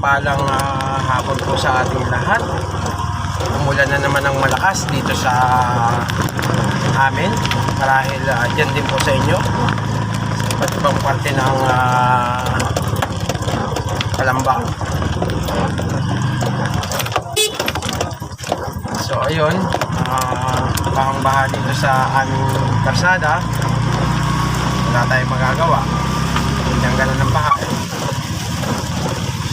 mapagpalang ah, hapon po sa ating lahat. Umulan na naman ng malakas dito sa amin. Marahil uh, dyan din po sa inyo. Sa iba't ibang parte ng uh. So ayun, uh, bahang baha dito sa aming karsada. Wala tayong magagawa. Hindi ang ng baha.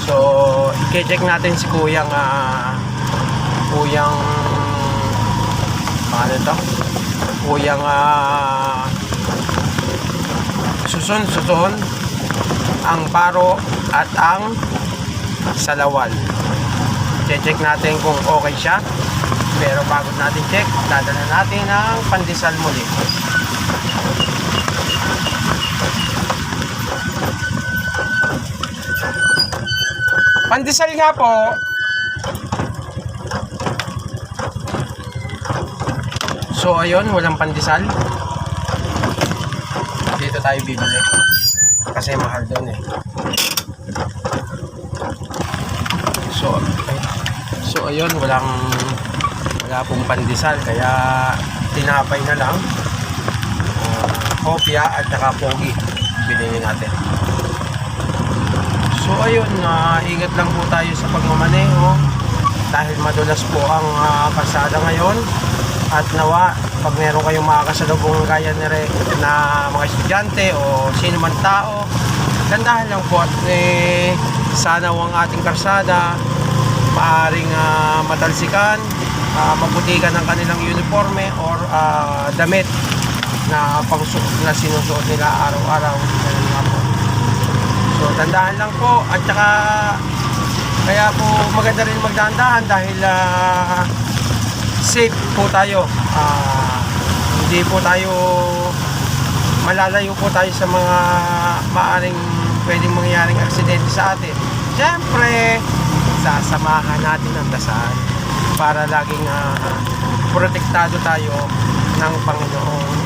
So, i-check natin si Kuyang ah, Kuyang ano to? Kuyang ah, susun susun ang paro at ang salawal. Check natin kung okay siya. Pero bago natin check, dadala natin ang pandesal muli. Pandesal nga po. So ayun, walang pandesal. Dito tayo bibili. Kasi mahal doon eh. So, ay, so ayun, walang wala pong pandesal kaya tinapay na lang. Uh, kopya at saka pogi bilhin natin. So ayun, uh, ingat lang po tayo sa pagmamaneho dahil madulas po ang uh, kalsada ngayon at nawa pag meron kayong mga kasalubong gaya ni Re, na mga estudyante o sino man tao gandahan lang po at eh, sana ang ating karsada maaring uh, matalsikan uh, maputikan ng kanilang uniforme or uh, damit na pangsu na sinusuot nila araw-araw. So, tandaan lang po. At saka, kaya po maganda rin magdahan dahil ah, safe po tayo. Ah, hindi po tayo malalayo po tayo sa mga maaring pwedeng mangyaring aksidente sa atin. Siyempre, sasamahan natin ang dasal para laging ah, protektado tayo ng Panginoong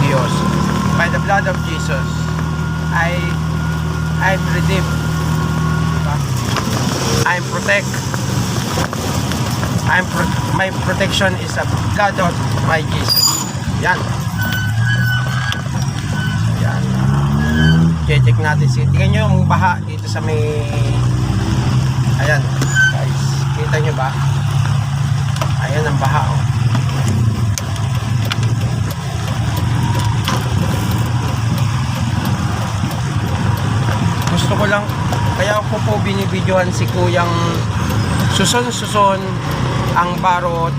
Diyos. By the blood of Jesus, I I'm redeemed. Diba? I'm protect. I'm pro- my protection is a God of my Jesus. Yan. Yan. Check natin si Tingnan nyo yung baha dito sa may Ayan, guys. Kita nyo ba? Ayan ang baha, oh. Gusto ko lang kaya ako po binibidyohan si kuyang suson-suson ang barot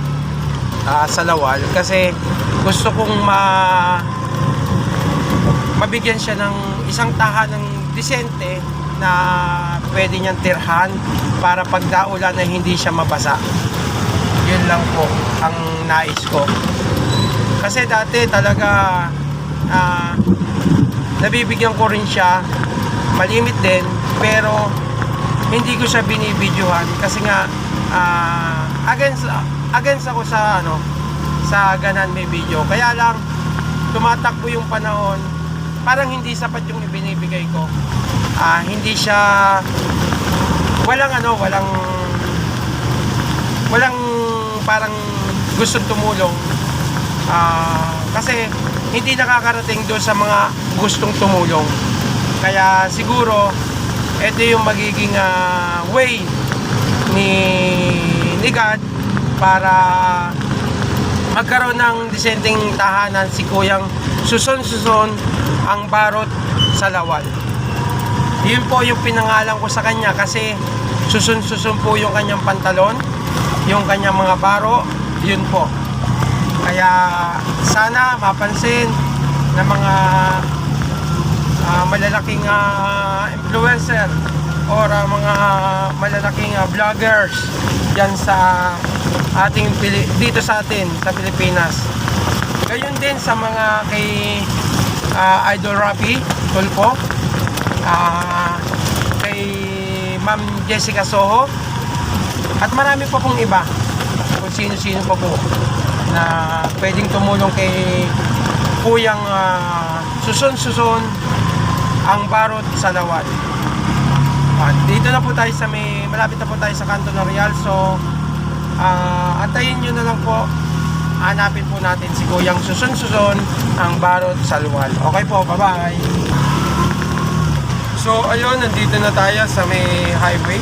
ah, sa lawal. Kasi gusto kong ma mabigyan siya ng isang tahanang disente na pwede niyang tirhan para pag daulan na hindi siya mabasa. Yun lang po ang nais ko. Kasi dati talaga ah, nabibigyan ko rin siya malimit din pero hindi ko siya binibidyohan kasi nga ah, against against ako sa ano sa ganan may video. Kaya lang tumatakbo yung panahon parang hindi sapat yung ibinibigay ko. Ah, hindi siya walang ano walang walang parang gustong tumulong. Ah, kasi hindi nakakarating doon sa mga gustong tumulong kaya siguro ito yung magiging ah, way ni ni God para magkaroon ng disenteng tahanan si Kuyang suson-suson ang barot sa lawal. Yun po yung pinangalan ko sa kanya kasi susun-susun po yung kanyang pantalon, yung kanyang mga baro, yun po. Kaya sana mapansin ng mga ah, malalaking ah, influencer or ah, mga malalaking ah, vloggers diyan sa ating dito sa atin sa Pilipinas. Gayon din sa mga kay ah, Idol Rapi Tulpo, ah, kay Ma'am Jessica Soho, at marami pa pong iba kung sino-sino pa po na pwedeng tumulong kay Kuyang ah, Suson Suson ang barot sa lawal. Ah, dito na po tayo sa may, malapit na po tayo sa kanto ng Real. So, ah, antayin nyo na lang po. Hanapin po natin si Kuyang Susun-Susun, ang Barot Salwal. Okay po, bye-bye. So, ayun, nandito na tayo sa may highway.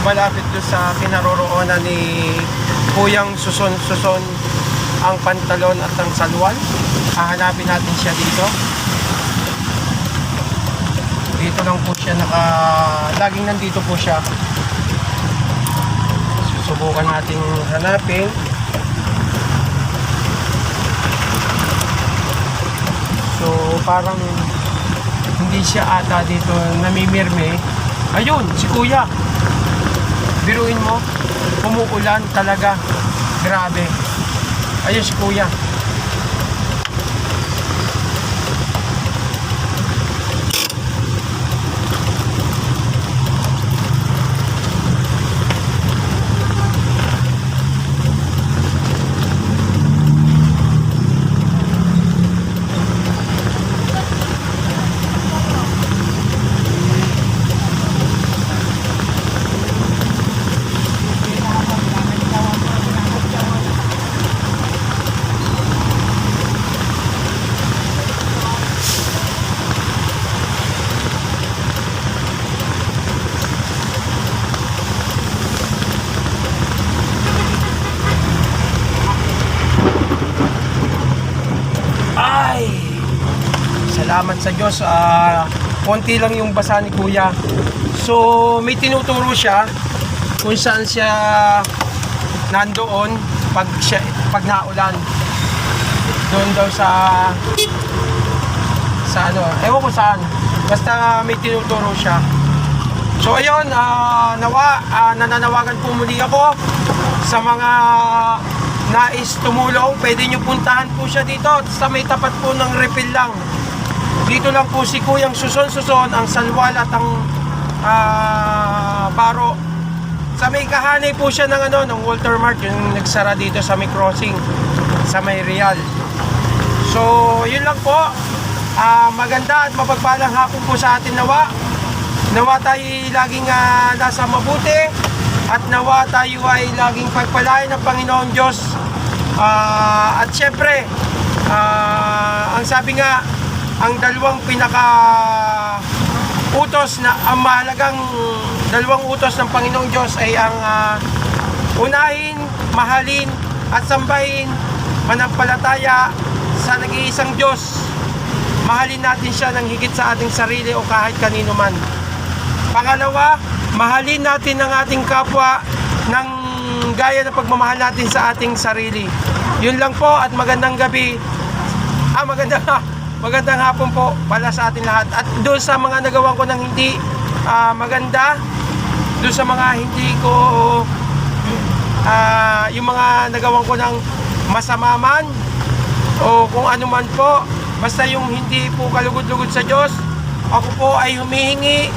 Malapit doon sa kinaroroonan ni Kuyang Susun-Susun ang pantalon at ang salwal. Hahanapin natin siya dito. Dito lang po siya naka... Laging nandito po siya. Susubukan nating hanapin. So, parang hindi siya ata dito namimirme. Ayun, si Kuya. Biruin mo, umuulan talaga. Grabe. Ayun si Kuya. Salamat sa Diyos. ah konti lang yung basa ni Kuya. So, may tinuturo siya kung saan siya nandoon pag, siya, pag naulan. Doon daw sa sa ano, ewan ko saan. Basta may tinuturo siya. So ayun, ah, nawa, ah, nananawagan po muli ako sa mga nais tumulong. Pwede nyo puntahan po siya dito sa may tapat po ng refill lang. Dito lang po si Kuyang Suson-Suson, ang salwal at ang ah, baro. Sa may kahanay po siya ng ano, ng Walter Mart, yung nagsara dito sa may crossing, sa may Real. So, yun lang po. Ah, maganda at mapagpalang hapon po sa atin nawa. Nawa tayo laging ah, nasa mabuti at nawa tayo ay laging pagpalain ng Panginoon Diyos. Ah, at syempre, ah, ang sabi nga, ang dalawang pinaka utos na ang mahalagang dalawang utos ng Panginoong Diyos ay ang ah, unahin, mahalin at sambahin manampalataya sa nag-iisang Diyos. Mahalin natin siya ng higit sa ating sarili o kahit kanino man. Pangalawa, mahalin natin ang ating kapwa ng gaya ng pagmamahal natin sa ating sarili. Yun lang po at magandang gabi. Ah, magandang, magandang hapon po pala sa ating lahat. At doon sa mga nagawa ko ng hindi ah, maganda, doon sa mga hindi ko ah, yung mga nagawa ko ng masama man o kung ano man po, basta yung hindi po kalugod-lugod sa Diyos, ako po ay humihingi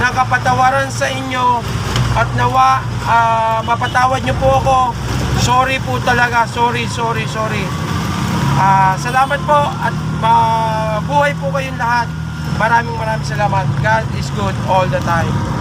ng kapatawaran sa inyo at nawa ah, mapatawad niyo po ako. Sorry po talaga, sorry, sorry, sorry. Ah, salamat po at mabuhay po kayong lahat. Maraming maraming salamat. God is good all the time.